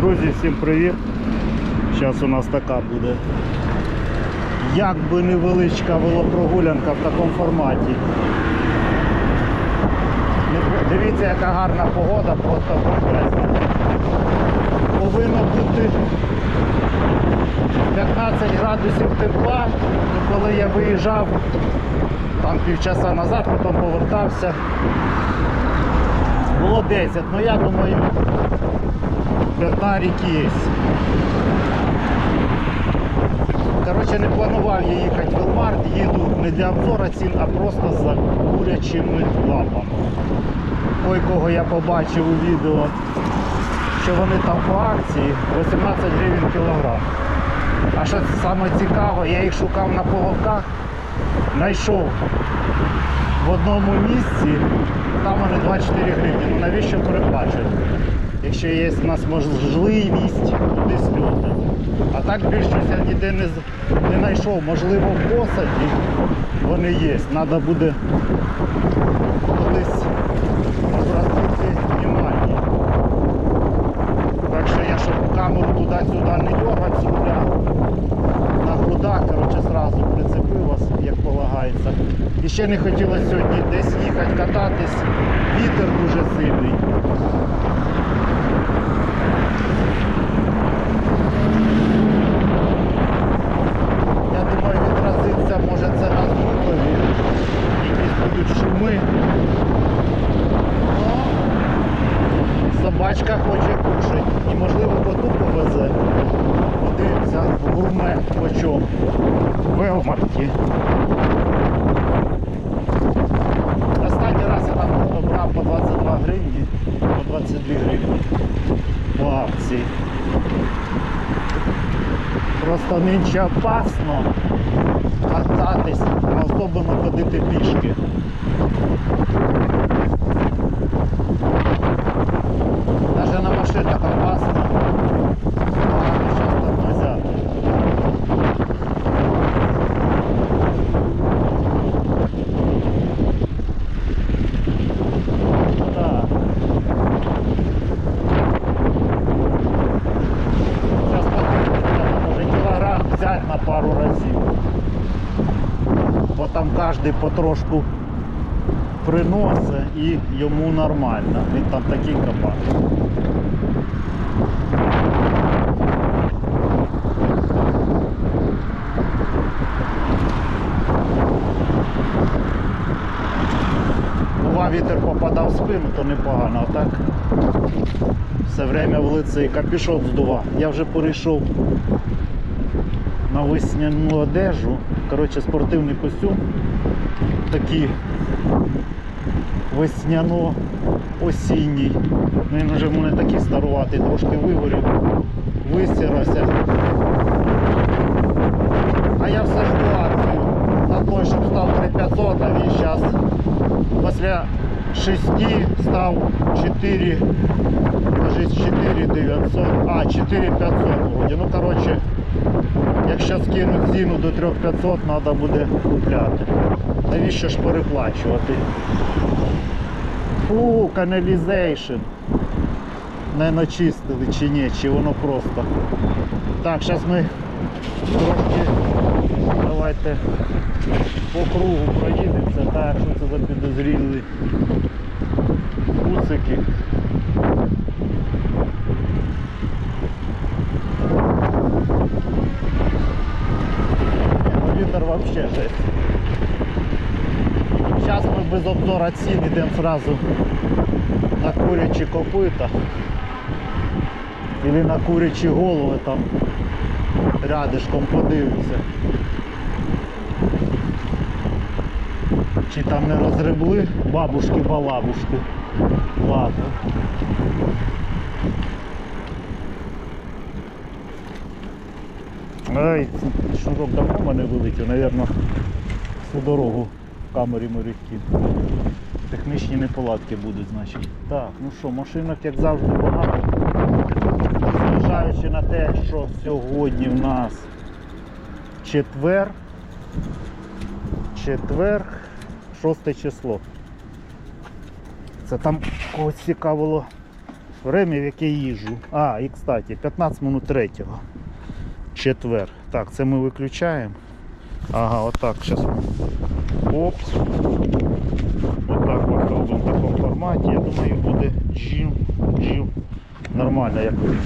Друзі, всім привіт! Зараз у нас така буде. Як би невеличка велопрогулянка в такому форматі. Дивіться, яка гарна погода, просто прекрасна. Повинно бути 15 градусів тепла, коли я виїжджав там півчаса назад, потім повертався. Було 10, ну я думаю, П'ятнарик є. Коротше, не планував я їхати в Велмарт, їду не для обзору цін, а просто за курячими лапами. Ой, кого я побачив у відео, що вони там по акції 18 гривень кілограм. А що саме цікаве, я їх шукав на поводках, знайшов в одному місці, там вони 24 гривні. Ну навіщо переплачувати? Якщо є в нас можливість кудись льоти. А так більше я ніде не, не знайшов. Можливо, в посаді вони є. Треба буде колись обратити внимание. Так що я щоб камеру туди-сюди не дергати, сюди на грудах, коротше, сразу прицепив вас, як полагається. І ще не хотілося сьогодні десь їхати кататись. Вітер дуже сильний. Я думаю, відразиться, може це на звукові, якісь будуть шуми. Ну, собачка хоче кушати. І можливо коту повезе. Подивимося в гурме по чому. В Велмарті. Останній раз я там брав по 22 гривні, по 22 гривні по акції. Просто менше опасно кататись, а особливо ходити пішки. Даже на машинах опасно. Погано щас тормозять. Ну да. Сейчас може кілограм взяти на пару разів. Бо там потрошку приносить і йому нормально. Він там такий. Бува вітер попадав в спину, то непогано, а так все время в лице і здував. Я вже перейшов на весняну одежу. Коротше, спортивний костюм. Такий весняно-осінній. Ну, Він вже в мене такий старуватий, трошки вигорів, висірався. А я все жду акцію на той, щоб став 3500, а він зараз після 6 став 4, кажись, 4900, а 4500 вроді. Ну коротше, якщо скинуть ціну до 3500, треба буде купляти. Навіщо ж переплачувати? Фу, каналізейшн. Не начистили чи ні, чи воно просто. Так, зараз ми трошки давайте по кругу проїдемося, так, що це за підозрілі куцики. Ну, Вітер вообще жесть. Зараз ми без обзора цін йдемо сразу на курячі копита. Или на курячі голови там рядишком подивимося. Чи там не розгребли бабушки-балабушки. Ладно. Ай, шнурок давно в мене вилетів, напевно, всю дорогу в камері моряки. Технічні неполадки будуть, значить. Так, ну що, машинок, як завжди, багато. Зважаючи на те, що сьогодні в нас четвер, четвер, шосте число. Це там когось цікавило время, в яке їжу. А, і кстати, 15 минут третього. Четвер. Так, це ми виключаємо. Ага, отак, зараз. Опс. Отак виходимо в такому форматі. Я думаю, буде джим, джим. Нормально, як ви.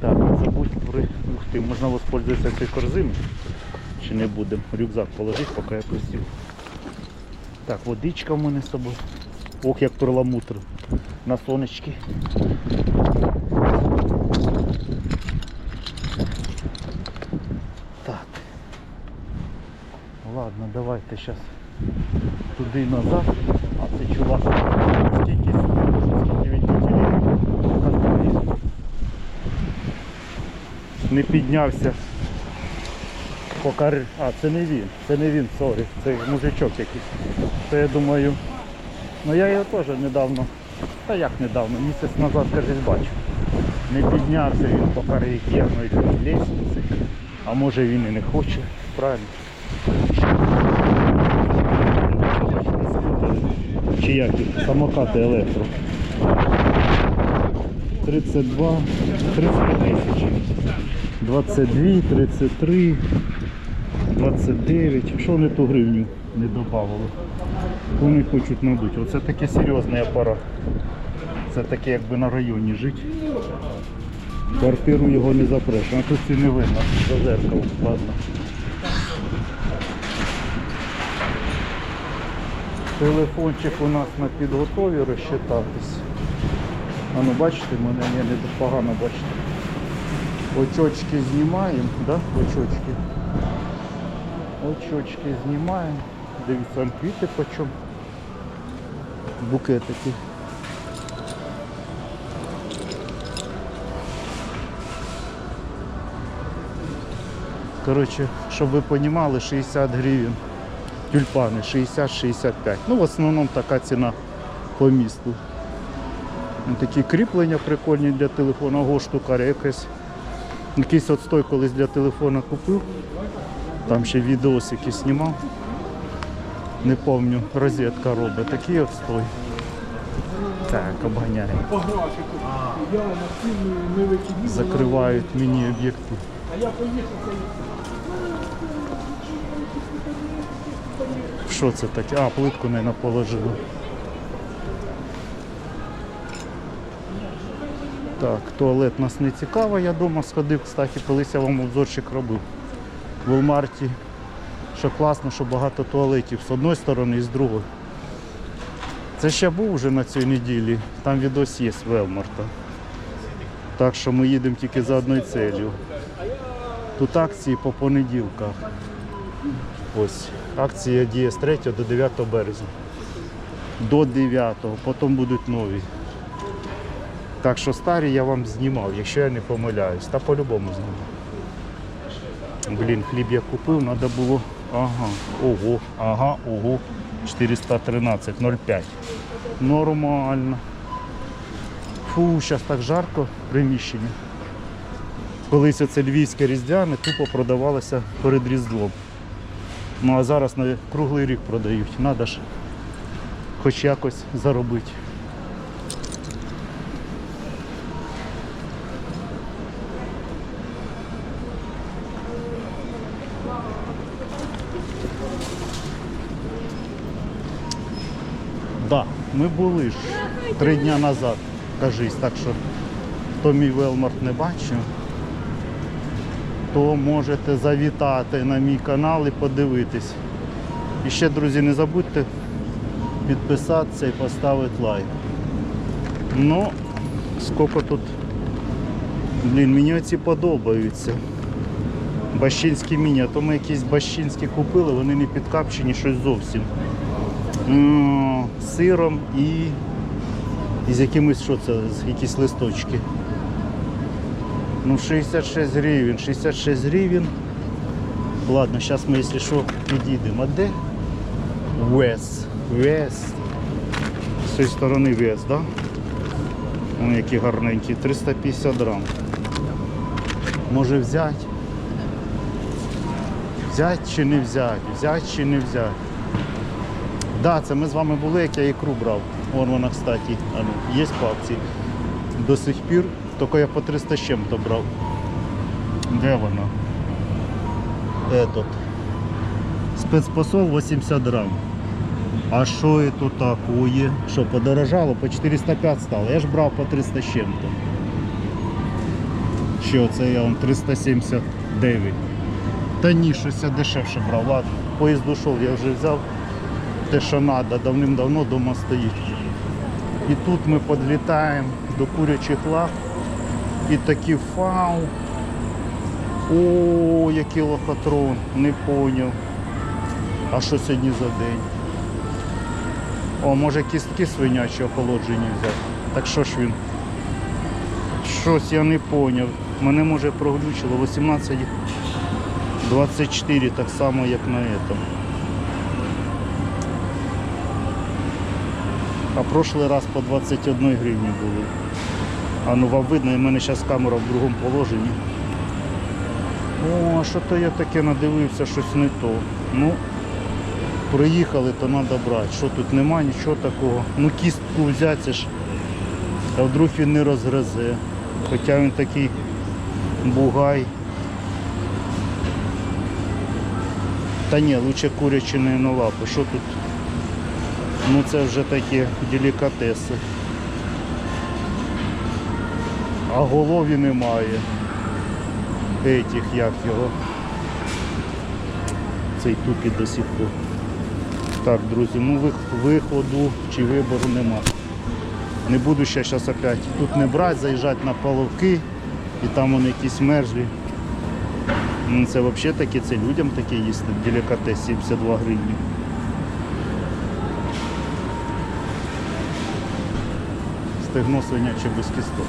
Так, забудь при... Ух ти, можна воспользуватися цією корзиною. Чи не будемо? Рюкзак положити, поки я присів. Так, водичка в мене з собою. Ох, як перламутр на сонечки. Так. Давайте зараз туди і назад. А це чувак скільки, скільки він хотів. Не піднявся. Покар... А, це не він, це не він, сорі, це мужичок якийсь. Це я думаю. Ну я його теж недавно, та як недавно, місяць назад кажись бачив. Не піднявся він по кар'єрної лестниці, а може він і не хоче, правильно. Чи як? Самокати електро. 32, 30 тисяч. 22, 33, 29. Що вони ту гривню не додавали? Вони хочуть надуть. Оце такий серйозний апарат. Це таке якби на районі жити. Квартиру його не запреш. А тут не видно. За зеркало. Ладно. Телефончик у нас на підготові розчитатись. А ну бачите, мене я не погано бачите. Очочки знімаємо, да? Очочки. Очочки знімаємо. Дивіться, квіти почем. Букетики. Коротше, щоб ви розуміли, 60 гривень. Тюльпани 60-65. Ну, в основному така ціна по місту. Такі кріплення прикольні для телефона, ого, штукаря якась. Якийсь отстой колись для телефона купив. Там ще відосики знімав. Не пам'ятаю, розетка робить. Такий отстой. Так, обганяємо. Закривають міні-об'єкти. А Що це таке? А, плитку, мабуть, положили. Так, туалет нас не цікаво, я вдома сходив, кстати, колись я вам обзорчик робив. В Walmart, що класно, що багато туалетів з одної сторони і з другої. Це ще був вже на цій неділі, там відос є з Велмарта. Так що ми їдемо тільки за одною целью. Тут акції по понеділках. Ось. Акція діє з 3 до 9 березня. До 9, потім будуть нові. Так що старі я вам знімав, якщо я не помиляюсь. Та по-любому знімав. Блін, хліб я купив, треба було. Ага, ого, ага, ого. 413, 0,5. Нормально. Фу, зараз так жарко в приміщенні. Колись оце львівське різдвяне тупо продавалося перед Різдвом. Ну а зараз на круглий рік продають. Треба ж хоч якось заробити. Да, ми були ж три дні назад, кажись, так що хто мій Велмарт не бачив, то можете завітати на мій канал і подивитись. І ще, друзі, не забудьте підписатися і поставити лайк. Ну, скільки тут. Блін, мені оці подобаються. Бащинські міні, а то ми якісь бащинські купили, вони не підкапчені щось зовсім. Сиром і, і з якимось, що це, якісь листочки. Ну, 66 гривень, 66 гривень. Ладно, зараз ми, якщо що, підійдемо. А де? Вес. Вес. З цієї сторони вес, так? Да? Вони які гарненькі. 350 грам. Може взяти? Взяти чи не взяти? Взяти чи не взяти? Так, це ми з вами були, як я ікру брав. Вон вона, кстати, ну, є по акції. До сих пір, тільки я по 300 з чим-то брав. Де вона? Этот. Спецпосол 80 грам. А що і тут такое? Що, подорожало? По 405 стало. Я ж брав по 300 з чим-то. Ще оце я вам 379. Та ні, щось я дешевше брав. Ладно, поїзд ушов, я вже взяв те, що треба, давним-давно вдома стоїть. І тут ми підлітаємо до курячих лап. І такі фау. О, який лохотрон, не поняв. А що сьогодні за день? О, може кістки свинячі охолоджені взяти. Так що ж він? Щось я не поняв. Мене може проглючило 18 24 так само як на этом. А прошлий раз по 21 гривні були. А ну вам видно, в мене зараз камера в другому положенні. О, що то я таке надивився, щось не то. Ну, приїхали, то треба брати. Що тут нема, нічого такого. Ну кістку взяти ж. А вдруг він не розгризе. Хоча він такий бугай. Та ні, лучше курячі на лапи. Що тут? Ну це вже такі делікатеси. А голові немає. Етіх, як його. Цей тупі до пор. Так, друзі, ну виходу чи вибору нема. Не буду ще зараз опять тут не брати, заїжджати на половки і там вони якісь мержлі. Ну, це взагалі таке, це людям таке їсти. Делікатес 72 гривні. Стегно свиняче без кісток.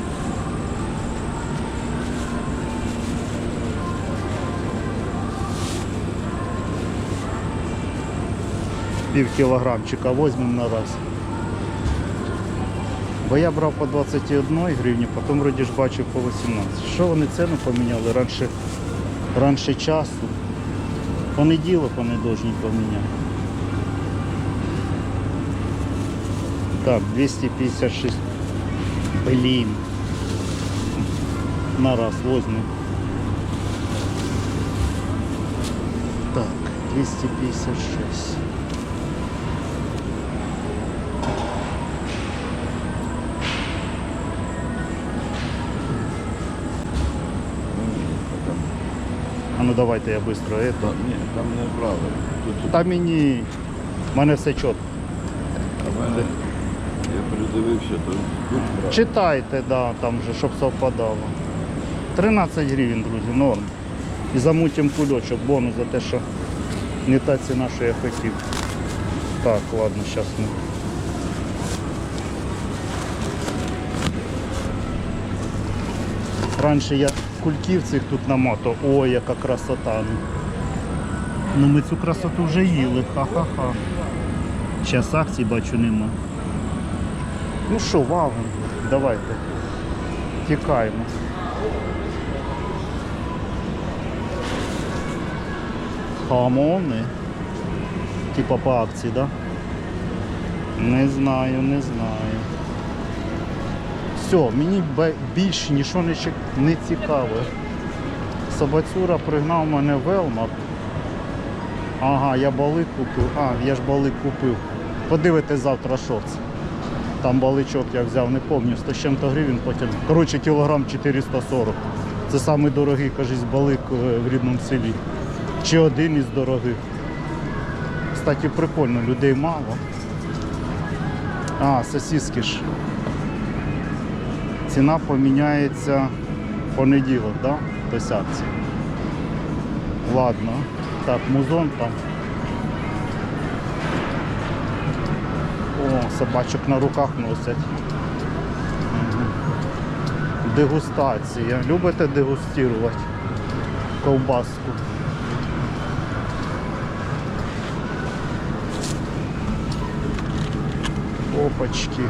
Пів кілограмчика візьмемо на раз. Бо я брав по 21 гривні, потім вроді ж бачив по 18. Що вони ціну поміняли раніше, раніше часу? Понеділок вони повинні поміняти. Так, 256. Блін. На раз возьму. Так, 256. Давайте я швидко это. Та, ні, там неправильно. Тут, Та мені. в мене все чітко. а мене, я передивився, то тут правильно. Читайте, да, там же, щоб совпадало. 13 гривень, друзі, норм. І замутим кульочок, бонус за те, що не та ціна, що я хотів. Так, ладно, зараз ми. Раніше я кульків цих тут наматав. Ой, яка красота. ну. Ми цю красоту вже їли, ха-ха-ха. Зараз акцій бачу нема. Ну що, вагон, давайте. Тікаємо. Хамони. Типа по акції, да? Не знаю, не знаю. Все, мені більше нічого не, цікаве. Собацюра пригнав мене в Елмак. Ага, я балик купив. А, я ж балик купив. Подивитесь завтра що це. Там баличок я взяв, не пам'ятаю, 100 з чим-то гривень потім. Коротше, кілограм 440. Це самий дорогий, кажись, балик е, в рідному селі. Чи один із дорогих. Кстати, прикольно, людей мало. А, сосиски ж. Ціна поміняється в понеділок, да? Тобто. Ладно. Так, музон там. О, собачок на руках носять. Дегустація. Любите дегустувати ковбаску? Опачки.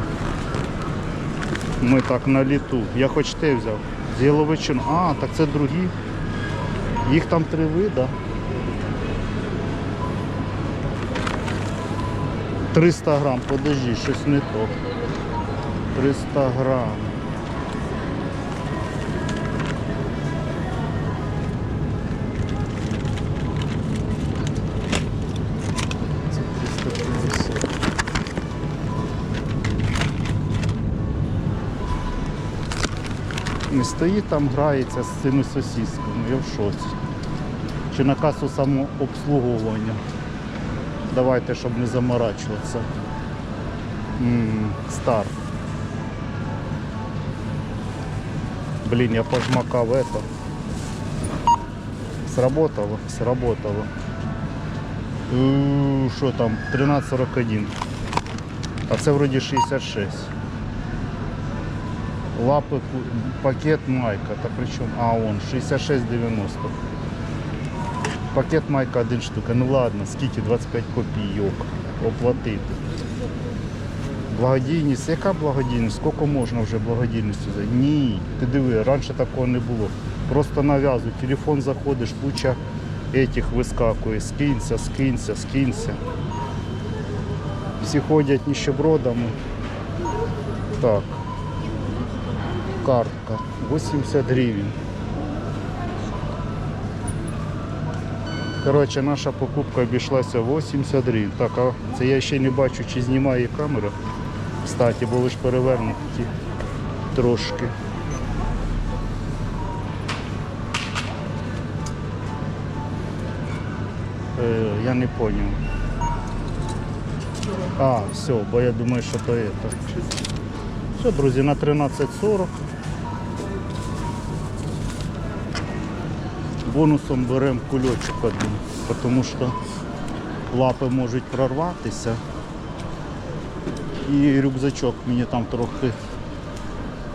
Ми так на літу. Я хоч те взяв. З Яловичин. А, так це другі. Їх там три вида. 300 грам, подожди, щось не то. 300 грам. Стоїть там, грається з цими сосісками, я в шоці. Чи на касу самообслуговування. Давайте, щоб не заморачуватися. Стар. Блин, я пожмакав это. Сработало, сработало. Що там? 13.41. А це вроді 66. Лапи, ку- пакет майка. Та при чому? А, он, 66,90. Пакет майка один штука. Ну ладно, скільки 25 копійок оплатити. Благодійність, яка благодійність? Скільки можна вже благодійністю? за- Ні, ти диви, раніше такого не було. Просто нав'язуй, телефон заходиш, куча этих вискакує. Скинься, скинься, скинься. Всі ходять ніщебродами. Так. Картка. 80 гривень. Коротше, наша покупка обійшлася 80 гривень. Так, а це я ще не бачу, чи знімає камера. Кстати, були ж перевернуті трошки. Е, я не понял. А, все, бо я думаю, що то это. Все, друзі, на 13.40. Бонусом беремо кульочок один, тому що лапи можуть прорватися. І рюкзачок мені там трохи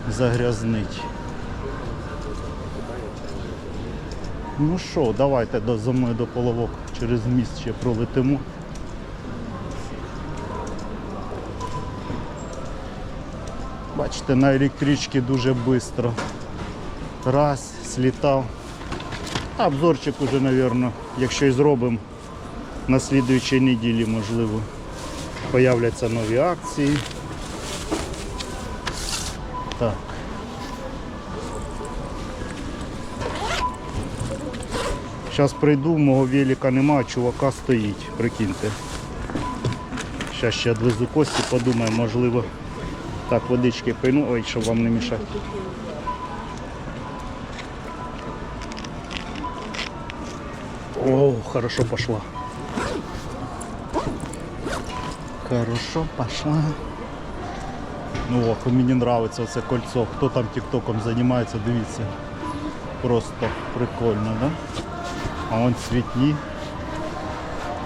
загрязнить. Ну що, давайте за мною до половок через міст ще пролетимо. Бачите, на електричці дуже швидко. Раз, слітав. А Обзорчик уже, мабуть, якщо і зробимо на слідуючій неділі, можливо, появляться нові акції. Так. Зараз прийду, мого велика нема, чувака стоїть, прикиньте. Зараз ще відвезу кості, подумаю, можливо, так водички пийну, ой, щоб вам не мішати. О, хорошо пошла. Хорошо пошла. Ну ох, мені подобається це кольцо. Хто там тіктоком займається, дивіться. Просто прикольно, да? А вон цвітні.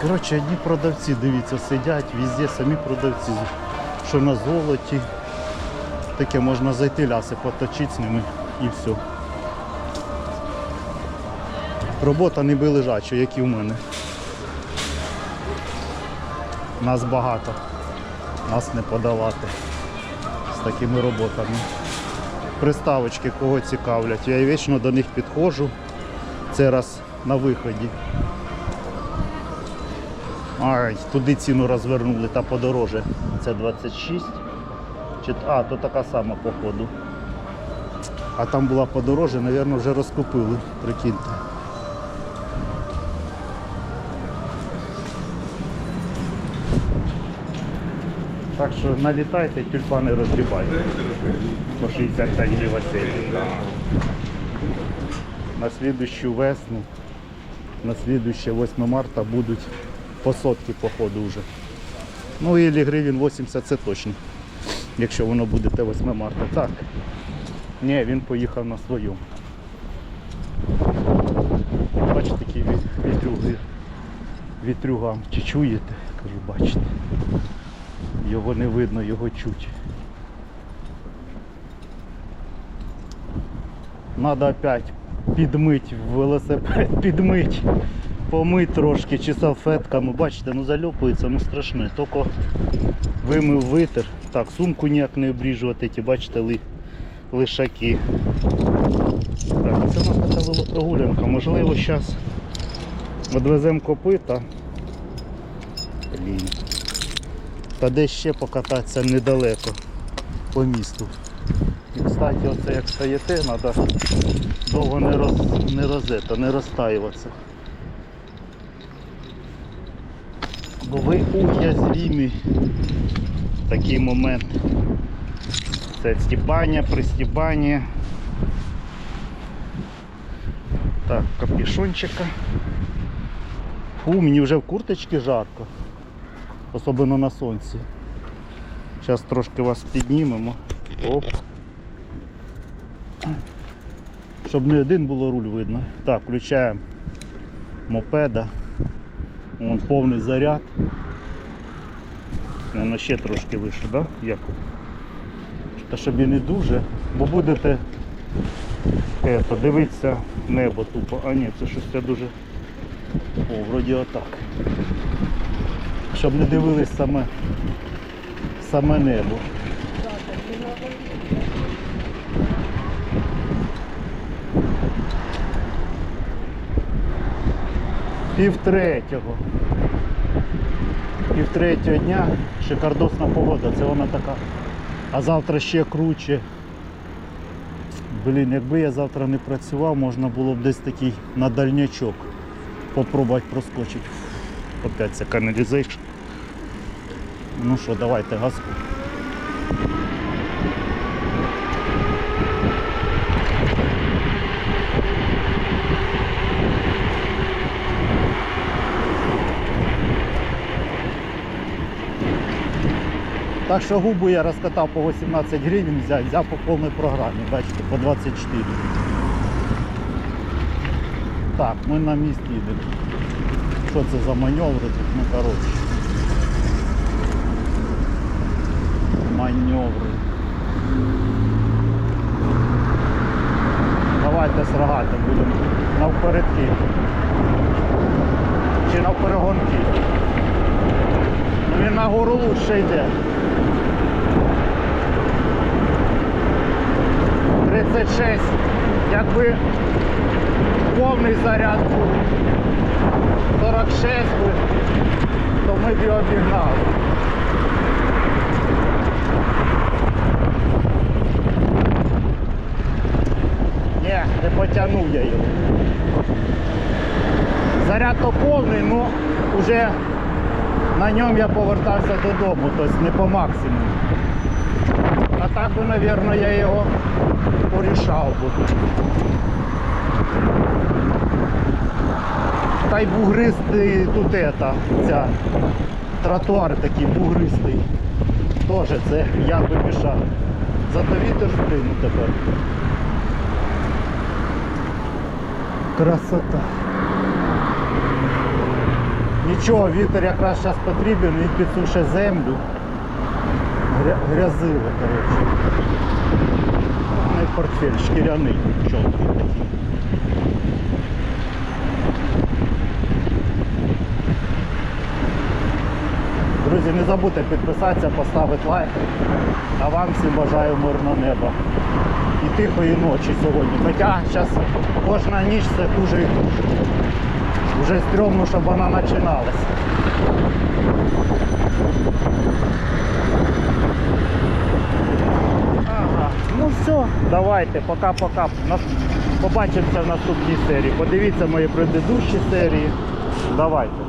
Коротше, одні продавці, дивіться, сидять, везде самі продавці. Що на золоті. Таке можна зайти ляси, поточити з ними і все. Робота не би лежача, як і в мене. Нас багато. Нас не подавати з такими роботами. Приставочки кого цікавлять. Я вічно до них підходжу. Це раз на виході. Ай, туди ціну розвернули та подороже. Це 26. А, то така сама походу. А там була подороже, мабуть, вже розкупили, прикиньте. Так що налітайте, тюльпани розгрібайте. По 65 гривень. На слідущу весну, на слідуще 8 марта будуть по сотки походу вже. Ну і гривень 80 це точно. Якщо воно буде те 8 марта. Так. Ні, він поїхав на своєму. Бачите, такі ві- вітрюги. Вітрюгам. Чи чуєте? Кажу, бачите. Його не видно, його чуть. Надо опять підмить велосипед, підмить, помить трошки чи салфетками. Бачите, ну зальопується, ну страшне. Тільки вимив витер. Так, сумку ніяк не обріжувати, ті, бачите, ли, лишаки. Так, це у нас така велопрогулянка. Можливо, зараз відвеземо копита. Блін. Та де ще покататися недалеко по місту. І, кстати, оце як стаєте, треба довго не, роз, не розета, не розтаюватися. Бо ви уязвімі такий момент. Це стібання, пристібання. Так, капюшончика. Фу, мені вже в курточці жарко. Особливо на сонці. Зараз трошки вас піднімемо. Оп. Щоб не один було руль видно. Так, включаємо мопеда. Вон повний заряд. Воно ще трошки вище. Да? Як? Та щоб і не дуже, бо будете ето, дивитися небо тупо. А ні, це щось дуже. О, вроді отак. Щоб не дивились саме, саме небо. Пів третього. Пів третього дня шикардосна погода, це вона така. А завтра ще круче. Блін, якби я завтра не працював, можна було б десь такий на дальнячок попробувати проскочити. Опять це каналізейшн. Ну що, давайте газку. Так що губу я розкатав по 18 гривень, взяв, взяв по повній програмі, бачите, по 24. Так, ми на місці їдемо. Що це за маневри тут? Ну коротше. Маневри. Давайте срагати будемо навпередки. Чи навперегонки. Він на гору лучше йде. 36. Якби повний заряд був 46 би, то ми б його обігнали. Ні, я його. Заряд то повний, ну вже на ньому я повертався додому, тобто не по максимуму. А так мабуть, я його порішав би. Та й бугристий тут ета, ця тротуар такий бугристий. Теж це я би мішав. Зато вітер спину тепер. Красота. Нічого, вітер якраз зараз потрібен, він підсуше землю. Грязиво, коротше. Портфель шкіряний, чолкий Друзі, не забудьте підписатися, поставити лайк. А вам всім бажаю мирного неба. І тихої ночі сьогодні. Хоча зараз кожна ніч це дуже і дуже. Вже стрьомно, щоб вона починалась. Ага, ну все, давайте, пока-пока. Побачимося в наступній серії. Подивіться мої предыдущі серії. Давайте.